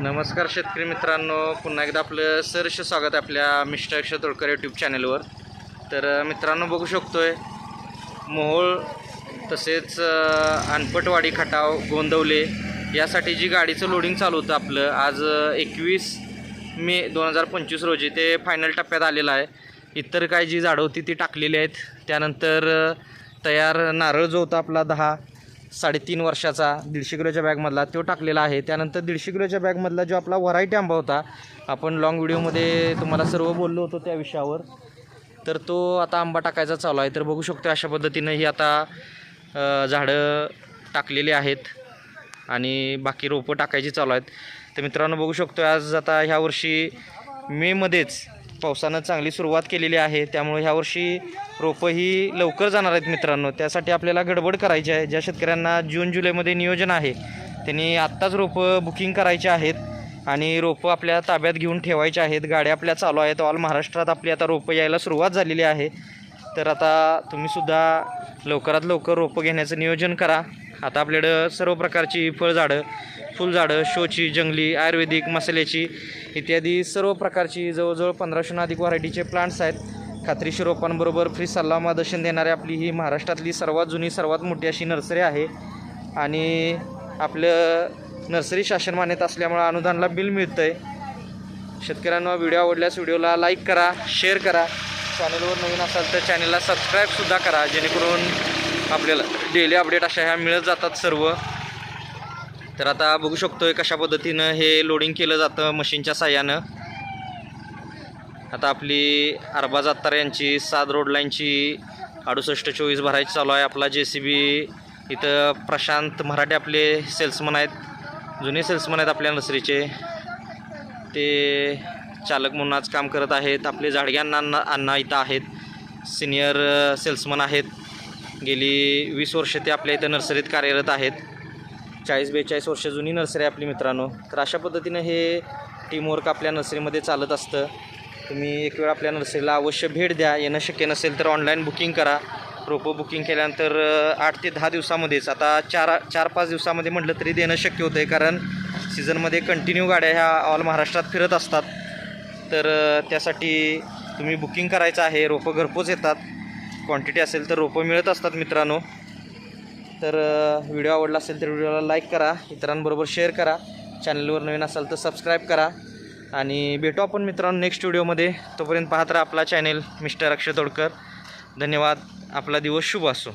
नमस्कार शेतकरी मित्रांनो. पुन्हा एकदा आपलं सरस स्वागत आहे आपल्या मिस्टर अक्षय तोडकर यूट्यूब चॅनलवर तर मित्रांनो बघू शकतो आहे मोहोळ तसेच अनपटवाडी खटाव गोंदवले यासाठी जी गाडीचं लोडिंग चालू होतं आपलं आज एकवीस मे दोन हजार पंचवीस रोजी ते फायनल टप्प्यात आलेलं आहे. इतर काय जी झाडं होती ती टाकलेली आहेत. त्यानंतर तयार नारळ जो होता आपला दहा साडेतीन वर्षाचा दीडशे किलोच्या बॅगमधला तो टाकलेला आहे. त्यानंतर दीडशे किलोच्या बॅगमधला जो आपला व्हरायटी आंबा होता आपण लॉंग व्हिडिओमध्ये तुम्हाला सर्व बोललो होतो त्या विषयावर. तर तो आता आंबा टाकायचा चालू आहे. तर बघू शकतो अशा पद्धतीनं ही आता झाडं टाकलेली आहेत आणि बाकी रोपं टाकायची चालू आहेत. तर मित्रांनो बघू शकतो आज आता ह्या वर्षी मेमध्येच पावसानं चांगली सुरुवात केलेली आहे. त्यामुळे ह्यावर्षी रोपं ही लवकर जाणार आहेत मित्रांनो. त्यासाठी आपल्याला गडबड करायची आहे. ज्या शेतकऱ्यांना जून जुलैमध्ये नियोजन आहे त्यांनी आत्ताच रोपं बुकिंग करायचे आहेत आणि रोपं आपल्या ताब्यात घेऊन ठेवायचे आहेत. गाड्या आपल्या चालू आहेत. ऑल महाराष्ट्रात आपली आता रोपं यायला सुरुवात झालेली आहे. तर आता तुम्हीसुद्धा लवकरात लवकर रोपं घेण्याचं नियोजन करा. आता आपल्याकडं सर्व प्रकारची फळझाडं फुलझाडं शोची जंगली आयुर्वेदिक मसाल्याची इत्यादी सर्व प्रकारची जवळजवळ पंधराशेहून अधिक व्हरायटीचे प्लांट्स आहेत. खात्रीशी रोपांबरोबर फ्री सल्ला मार्गदर्शन देणारी आपली ही महाराष्ट्रातली सर्वात जुनी सर्वात मोठी अशी नर्सरी आहे. आणि आपलं नर्सरी शासन मान्यता असल्यामुळं अनुदानला बिल मिळतं आहे शेतकऱ्यांना व्हिडिओ आवडल्यास व्हिडिओला लाईक करा शेअर करा. चॅनलवर नवीन असाल तर चॅनलला सबस्क्राईबसुद्धा करा जेणेकरून आपल्याला डेली अपडेट अशा ह्या मिळत जातात सर्व. तर आता बघू शकतोय कशा पद्धतीनं हे लोडिंग केलं जातं मशीनच्या साह्यानं. आता आपली अरबा अत्तार यांची सात रोड लाईनची अडुसष्ट चोवीस भरायची चालू आहे. आपला जे सी बी इथं प्रशांत मराठे आपले सेल्समन आहेत. जुने सेल्समन आहेत आपल्या नर्सरीचे ते चालक म्हणून आज काम करत आहेत. आपले जाडगे अण्णा इथं आहेत. सिनियर सेल्समन आहेत. गेली वीस वर्ष ते आपल्या इथं नर्सरीत कार्यरत आहेत. चाळीस बेचाळीस वर्ष जुनी नर्सरी आहे आपली मित्रांनो. तर अशा पद्धतीनं हे टीमवर्क आपल्या नर्सरीमध्ये चालत असतं. तुम्ही एक वेळ आपल्या नर्सरीला अवश्य भेट द्या. येणं शक्य नसेल तर ऑनलाईन बुकिंग करा. रोपं बुकिंग केल्यानंतर आठ ते दहा दिवसामध्येच आता चार चार पाच दिवसामध्ये म्हटलं तरी देणं शक्य होतं आहे कारण सीझनमध्ये कंटिन्यू गाड्या ह्या ऑल महाराष्ट्रात फिरत असतात. तर त्यासाठी तुम्ही बुकिंग करायचं आहे. रोपं घरपोच येतात. क्वांटिटी असेल तर रोपं मिळत असतात मित्रांनो. तर व्हिडिओ आवडला असेल तर व्हिडिओला लाईक करा इतरांबरोबर शेअर करा. चॅनलवर नवीन असाल तर सबस्क्राईब करा. आणि भेटू आपण मित्रांनो नेक्स्ट व्हिडिओमध्ये तोपर्यंत पाहत राहा आपला चॅनेल मिस्टर अक्षय तोडकर. धन्यवाद. आपला दिवस शुभ असो.